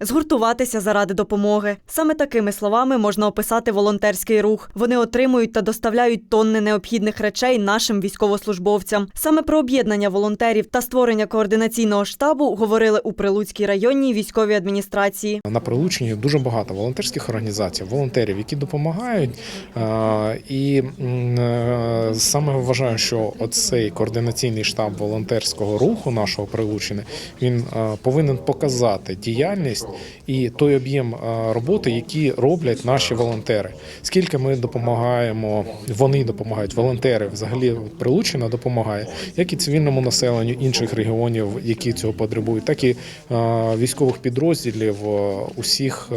згуртуватися заради допомоги. Саме такими словами можна описати волонтерський рух. Вони отримують та доставляють тонни необхідних речей нашим військовослужбовцям. Саме про об'єднання волонтерів та створення координаційного штабу говорили у Прилуцькій районній військовій адміністрації. На Прилучині дуже багато волонтерських організацій, волонтерів, які допомагають. І е, саме вважаю, що оцей координаційний штаб волонтерського руху нашого Прилучини він е, повинен показати діяльність і той об'єм роботи, які роблять наші волонтери. Скільки ми допомагаємо, вони допомагають, волонтери взагалі Прилучина допомагає, як і цивільному населенню інших регіонів, які цього потребують, так і військових підрозділів усіх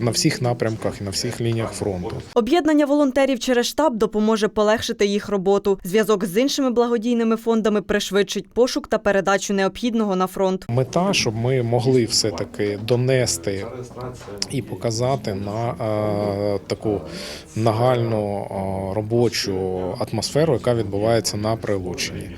на всіх напрямках і на всіх лініях фронту. Об'єднання волонтерів через штаб допоможе полегшити їх роботу. Зв'язок з іншими благодійними фондами пришвидшить пошук та передачу необхідного на фронт. Мета, щоб ми могли все таки донести і показати на е, таку нагальну е, робочу атмосферу, яка відбувається на Прилучині.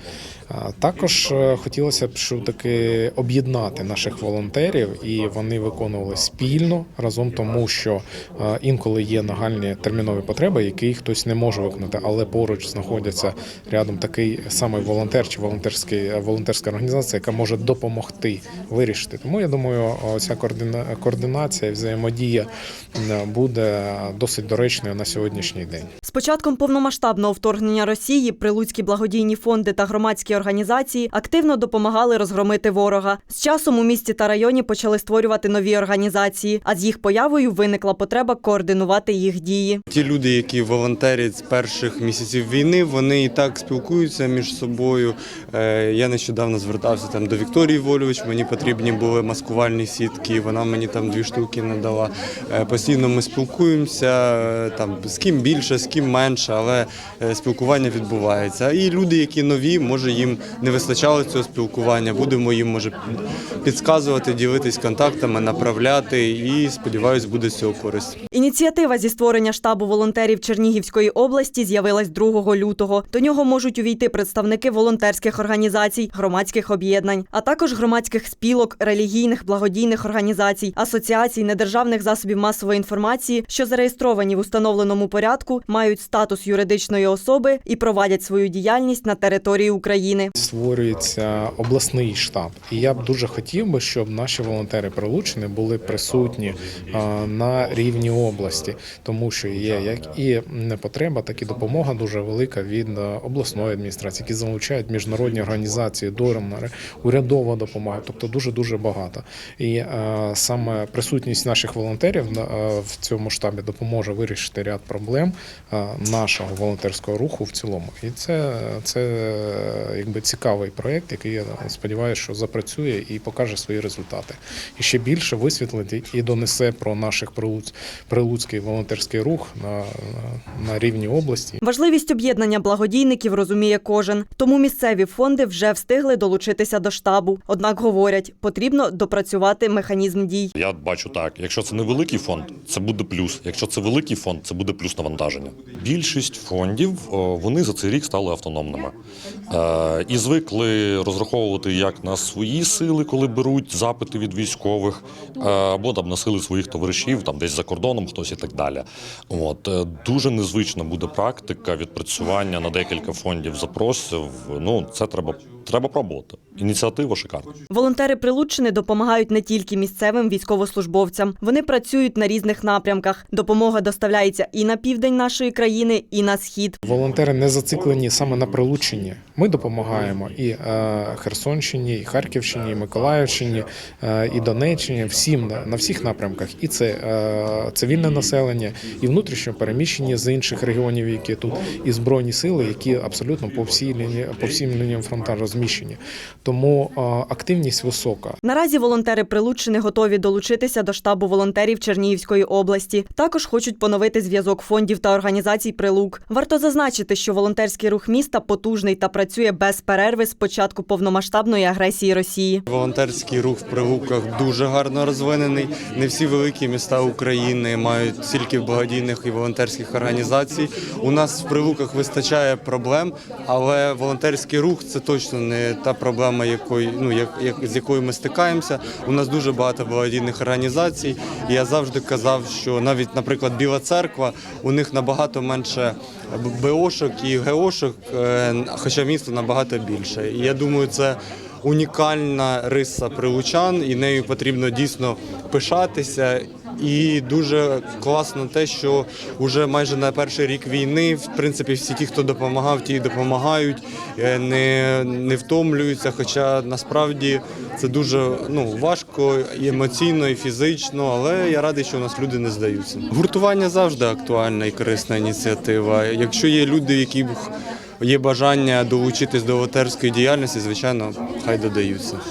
Е, Також е, хотілося б, щоб таки об'єднати наших волонтерів, і вони виконували спільно разом, тому що е, інколи є нагальні термінові потреби, які хтось не може виконати, але поруч знаходяться рядом такий самий волонтер чи волонтерський волонтерська організація, яка може допомогти вирішити. Тому я думаю, ця координа- координація і взаємодія буде досить доречною на сьогоднішній день. З початком повномасштабного вторгнення Росії прилуцькі благодійні фонди та громадські організації активно допомагали розгромити ворога. З часом у місті та районі почали створювати нові організації, а з їх появою виникла потреба координувати їх дії. Ті люди, які волонтерять з перших місяців війни, вони і так спілкуються між собою. Е, Я нещодавно звертався там до Вікторії Вольович. Мені потрібні були маскувальні сітки. Вона мені там дві штуки надала. Е, Постійно ми спілкуємося е, там з ким більше, з ким менше, але спілкування відбувається. І люди, які нові, може їм не вистачало цього спілкування. Будемо їм може підказувати, ділитись контактами, направляти. І сподіваюсь, буде з цього користь. Ініціатива зі створення штабу волонтерів Чернігівської області з'явилась 2 лютого. До нього можуть увійти представники волонтерських організацій, громадських об'єднань, а також громадських спілок, релігійних благодійних організацій, асоціацій недержавних засобів масової інформації, що зареєстровані в установленому порядку, мають статус юридичної особи і провадять свою діяльність на території України. Створюється обласний штаб, і я б дуже хотів би, щоб наші волонтери Прилучини були присутні на рівні області, тому що є як і потреба, так і допомога дуже велика від е, обласної адміністрації, які залучають міжнародні організації, донори, урядова допомога, тобто дуже дуже багато. І е, саме присутність наших волонтерів е, в цьому штабі допоможе вирішити ряд проблем нашого волонтерського руху в цілому. І це, це якби цікавий проєкт, який я сподіваюся, що запрацює і покаже свої результати. І ще більше висвітлить і донесе про наших прилуць, прилуцький волонтерський рух на, на, на рівні області. Важливість об'єднання благодійників розуміє кожен, тому місцеві фонди вже встигли долучитися до штабу. Однак говорять, потрібно допрацювати механізм дій. Я бачу так: якщо це невеликий фонд, це буде плюс. Якщо це великий фонд, це буде плюс навантаження. Більшість фондів вони за цей рік стали автономними Е, і звикли розраховувати як на свої сили, коли беруть запити від військових, е, або там на сили своїх товаришів, там десь за кордоном хтось і так далі. От е, дуже незвична буде практика відпрацювання на декілька фондів запросів. Ну це треба, треба пробувати. Ініціатива шикарна. Волонтери Прилуччини допомагають не тільки місцевим військовослужбовцям. Вони працюють на різних напрямках. Допомога доставляється і на південь нашої країни, і на схід. Волонтери не зациклені саме на прилученні. Ми допомагаємо і е, Херсонщині, і Харківщині, і Миколаївщині, е, і Донеччині, всім на, всіх напрямках. І це е, цивільне населення, і внутрішньо переміщені з інших регіонів, які тут, і збройні сили, які абсолютно по всій лінії, по всім лініям фронта розміщені. Тому е, активність висока. Наразі волонтери Прилуччини готові долучитися до штабу волонтерів Чернігівської області. Також хочуть поновити зв'язок фондів та організацій Прилук. Варто зазначити, що волонтерський рух міста потужний та працює без перерви з початку повномасштабної агресії Росії. Волонтерський рух в Прилуках дуже гарно розвинений. Не всі великі міста України мають стільки благодійних і волонтерських організацій. У нас в Прилуках вистачає проблем, але волонтерський рух це точно не та проблема, якої ну як, як з якою ми стикаємося. У нас дуже багато благодійних організацій. І я завжди казав, що навіть, наприклад, Біла церква у них набагато менше БОшок і ГОшок, е, хоча місто набагато більше. І я думаю, це унікальна риса прилучан, і нею потрібно дійсно пишатися. І дуже класно те, що вже майже на перший рік війни, в принципі, всі ті, хто допомагав, ті допомагають, е, не, не втомлюються. Хоча насправді це дуже ну, важко і емоційно, і фізично, але я радий, що у нас люди не здаються. Гуртування завжди актуальна і корисна ініціатива. Якщо є люди, які є бажання долучитись до волонтерської діяльності, звичайно, хай додаються.